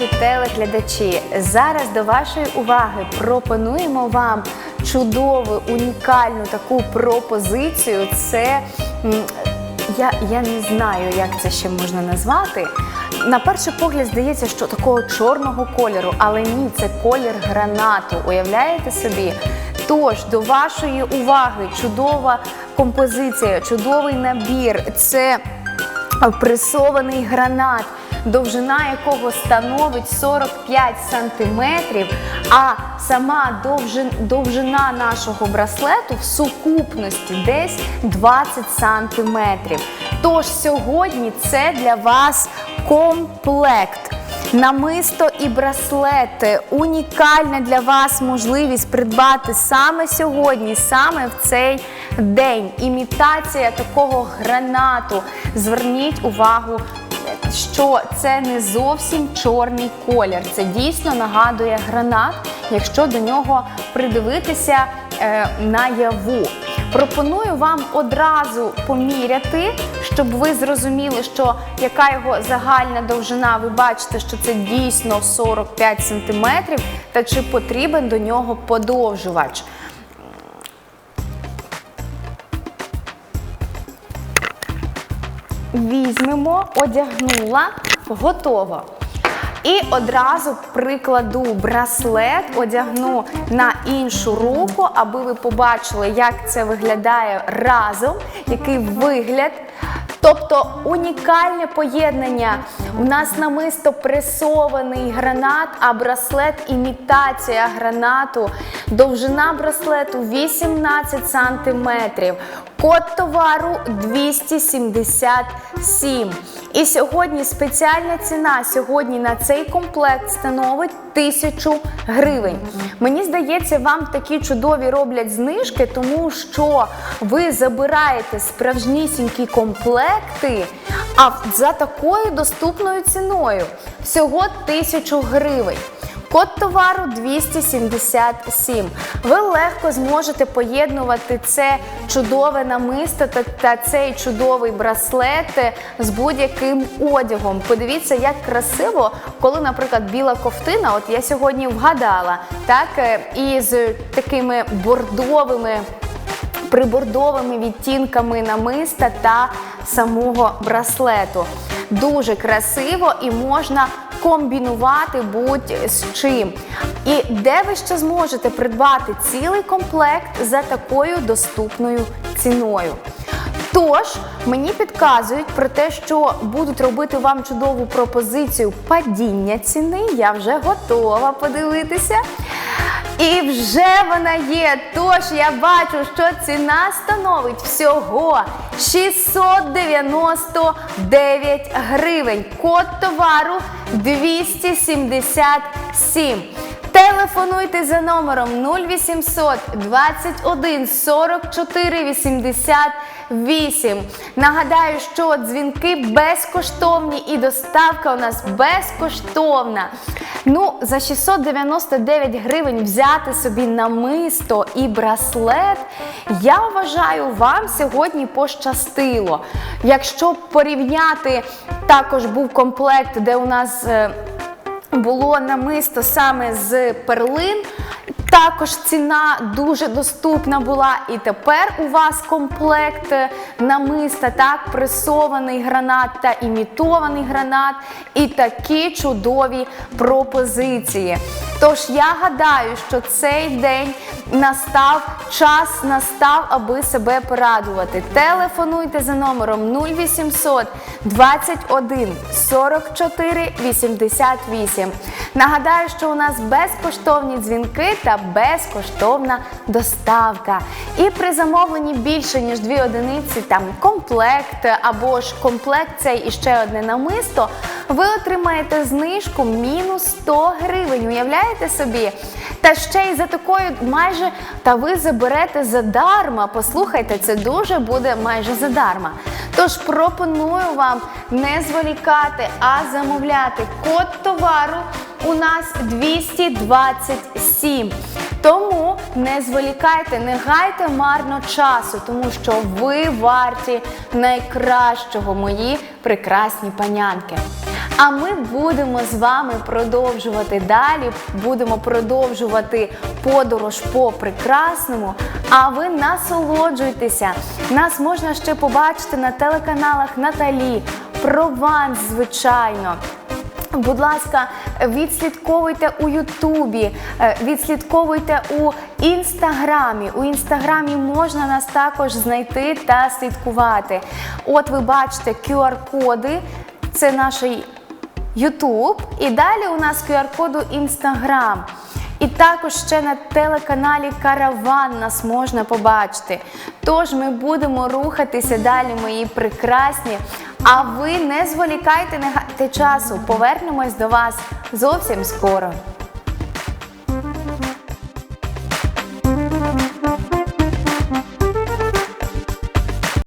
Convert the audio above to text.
наші телеглядачі, зараз до вашої уваги пропонуємо вам чудову, унікальну таку пропозицію. Це я, я не знаю, як це ще можна назвати. На перший погляд здається, що такого чорного кольору, але ні, це колір гранату. Уявляєте собі? Тож до вашої уваги чудова композиція, чудовий набір. Це пресований гранат, довжина якого становить 45 сантиметрів, а сама довжина нашого браслету в сукупності десь 20 сантиметрів. Тож сьогодні це для вас комплект. Намисто і браслети унікальна для вас можливість придбати саме сьогодні, саме в цей день. Імітація такого гранату. Зверніть увагу, що це не зовсім чорний колір. Це дійсно нагадує гранат, якщо до нього придивитися е, наяву. Пропоную вам одразу поміряти, щоб ви зрозуміли, що яка його загальна довжина. Ви бачите, що це дійсно 45 см, та чи потрібен до нього подовжувач. Візьмемо, одягнула, готово. І одразу прикладу браслет, одягну на іншу руку, аби ви побачили, як це виглядає разом, який вигляд. Тобто унікальне поєднання. У нас намисто пресований гранат, а браслет імітація гранату. Довжина браслету 18 см. Код товару 277. І сьогодні спеціальна ціна сьогодні на цей комплект становить 1000 гривень. Мені здається, вам такі чудові роблять знижки, тому що ви забираєте справжнісінькі комплекти, а за такою доступною ціною всього 1000 гривень. Код товару 277. Ви легко зможете поєднувати це чудове намисто та, та цей чудовий браслет з будь-яким одягом. Подивіться, як красиво, коли, наприклад, біла ковтина, от я сьогодні вгадала, так, е, із такими бордовими прибордовими відтінками намиста та самого браслету. Дуже красиво і можна комбінувати будь-з чим. І де ви ще зможете придбати цілий комплект за такою доступною ціною. Тож мені підказують про те, що будуть робити вам чудову пропозицію падіння ціни. Я вже готова подивитися. І вже вона є. Тож я бачу, що ціна становить всього 699 гривень. Код товару 277. Телефонуйте за номером 0800 21 44 88. Нагадаю, що дзвінки безкоштовні і доставка у нас безкоштовна. Ну, за 699 гривень взяти собі намисто і браслет, я вважаю, вам сьогодні пощастило. Якщо порівняти, також був комплект, де у нас. е, було намисто саме з перлин. Також ціна дуже доступна була. І тепер у вас комплект намиста, так, пресований гранат та імітований гранат. І такі чудові пропозиції. Тож я гадаю, що цей день настав, час настав, аби себе порадувати. Телефонуйте за номером 0800 21 44 88. Нагадаю, що у нас безкоштовні дзвінки та безкоштовна доставка. І при замовленні більше ніж дві одиниці, там комплект або ж комплект цей і ще одне намисто, ви отримаєте знижку мінус 100 гривень. Уявляєте собі? Та ще й за такою майже та ви заберете задарма. Послухайте, це дуже буде майже задарма. Тож пропоную вам не зволікати, а замовляти код товару у нас 227. Тому не зволікайте, не гайте марно часу, тому що ви варті найкращого, мої прекрасні панянки. А ми будемо з вами продовжувати далі. Будемо продовжувати подорож по прекрасному. А ви насолоджуйтеся. Нас можна ще побачити на телеканалах Наталі, Прованс, звичайно. Будь ласка, відслідковуйте у Ютубі, е, відслідковуйте у інстаграмі. У інстаграмі можна нас також знайти та слідкувати. От ви бачите QR-коди, це наш Ютуб, і далі у нас QR-коду Інстаграм. І також ще на телеканалі Караван нас можна побачити. Тож ми будемо рухатися далі, мої прекрасні. А ви не зволікайте, не гайте часу. Повернемось до вас зовсім скоро.